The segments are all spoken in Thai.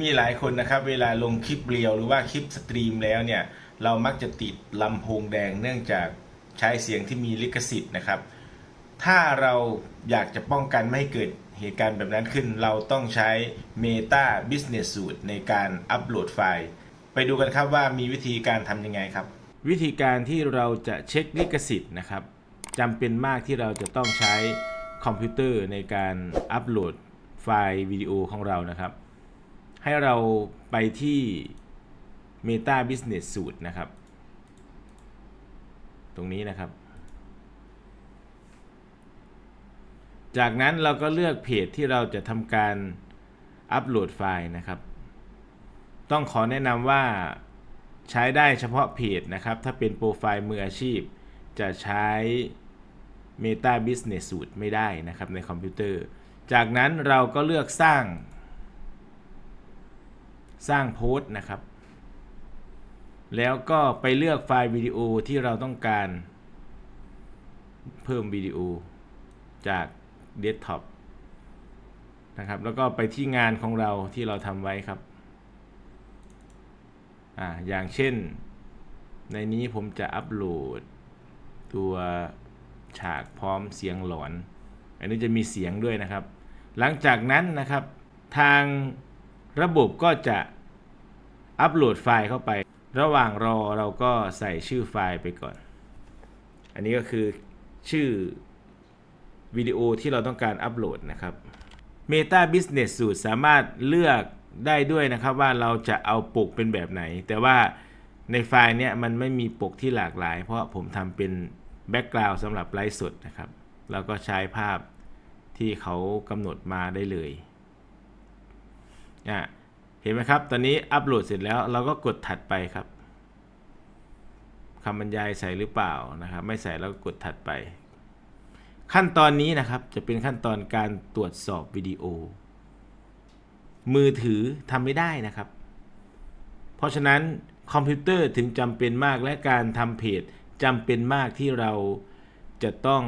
มีหลายคนนะครับ เวลาลงคลิปเรียวหรือว่าคลิปสตรีมแล้วเนี่ย เรามักจะติดลำโพงแดงเนื่องจากใช้เสียงที่มีลิขสิทธิ์นะครับ ถ้าเราอยากจะป้องกันไม่ให้เกิดเหตุการณ์แบบนั้นขึ้น เราต้องใช้ Meta Business Suite ในการอัปโหลดไฟล์ ไปดูกันครับว่ามีวิธีการทำยังไงครับ วิธีการที่เราจะเช็คลิขสิทธิ์นะครับจำเป็นมากที่เราจะต้องใช้คอมพิวเตอร์ในการอัปโหลดไฟล์วิดีโอของเรานะครับ ให้เราไปที่ Meta Business Suite นะครับ ตรงนี้นะครับ จากนั้นเราก็เลือกเพจที่เราจะทำการอัปโหลดไฟล์นะครับ ต้องขอแนะนำว่าใช้ได้เฉพาะเพจนะครับ ถ้าเป็นโปรไฟล์มืออาชีพ จะใช้ Meta Business Suite ไม่ได้นะครับในคอมพิวเตอร์ จากนั้นเราก็เลือกสร้าง สร้างโพสต์นะครับ แล้วก็ไปเลือกไฟล์วิดีโอที่เราต้องการ เพิ่มวิดีโอจากเดสก์ท็อปนะครับ แล้วก็ไปที่งานของเราที่เราทำไว้ครับอ่าอย่างเช่น ในนี้ผมจะอัปโหลด ตัวฉากพร้อมเสียงหลอน อันนี้จะมีเสียงด้วยนะครับ หลังจากนั้นนะครับทาง ระบบก็จะอัปโหลดไฟล์เข้าไป ระหว่างรอเราก็ใส่ชื่อไฟล์ไปก่อน อันนี้ก็คือชื่อวิดีโอที่เราต้องการอัปโหลดนะครับ Meta Business Suite สามารถเลือกได้ด้วยนะครับว่าเราจะเอาปกเป็นแบบไหน แต่ว่าในไฟล์เนี้ยมันไม่มีปกที่หลากหลาย เพราะผมทำเป็นแบ็กกราวด์สำหรับไลฟ์สดนะครับ แล้วก็ใช้ภาพที่เขากำหนดมาได้เลย อะเห็นไหมครับ ตอนนี้อัปโหลดเสร็จแล้วเราก็กดถัดไปครับคำบรรยายใส่หรือเปล่านะครับ ไม่ใส่แล้วก็กดถัดไป ขั้นตอนนี้นะครับจะเป็นขั้นตอนการตรวจสอบวิดีโอ มือถือทำไม่ได้นะครับ เพราะฉะนั้นคอมพิวเตอร์ถึงจำเป็นมากและการทำเพจจำเป็นมากที่เราจะต้อง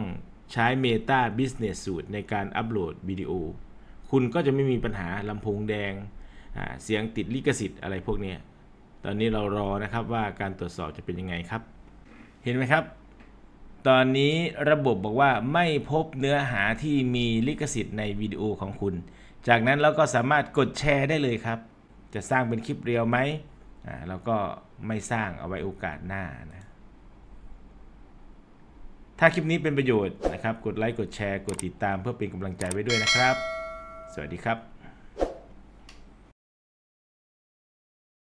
ใช้ Meta Business Suite ในการอัปโหลดวิดีโอ คุณก็จะไม่มีปัญหาลำโพงแดง เสียงติดลิขสิทธิ์อะไรพวกนี้ตอนนี้เรารอนะครับว่าการตรวจสอบจะเป็นยังไงครับ เห็นไหมครับ ตอนนี้ระบบบอกว่าไม่พบเนื้อหาที่มีลิขสิทธิ์ในวิดีโอของคุณ จากนั้นเราก็สามารถกดแชร์ได้เลยครับ จะสร้างเป็นคลิปเรียวไหมอ่าเราก็ไม่สร้างเอาไว้โอกาสหน้านะถ้าคลิปนี้เป็นประโยชน์นะครับ กดไลค์ กดแชร์ กดติดตามเพื่อเป็นกำลังใจไว้ด้วยนะครับ สวัสดีครับ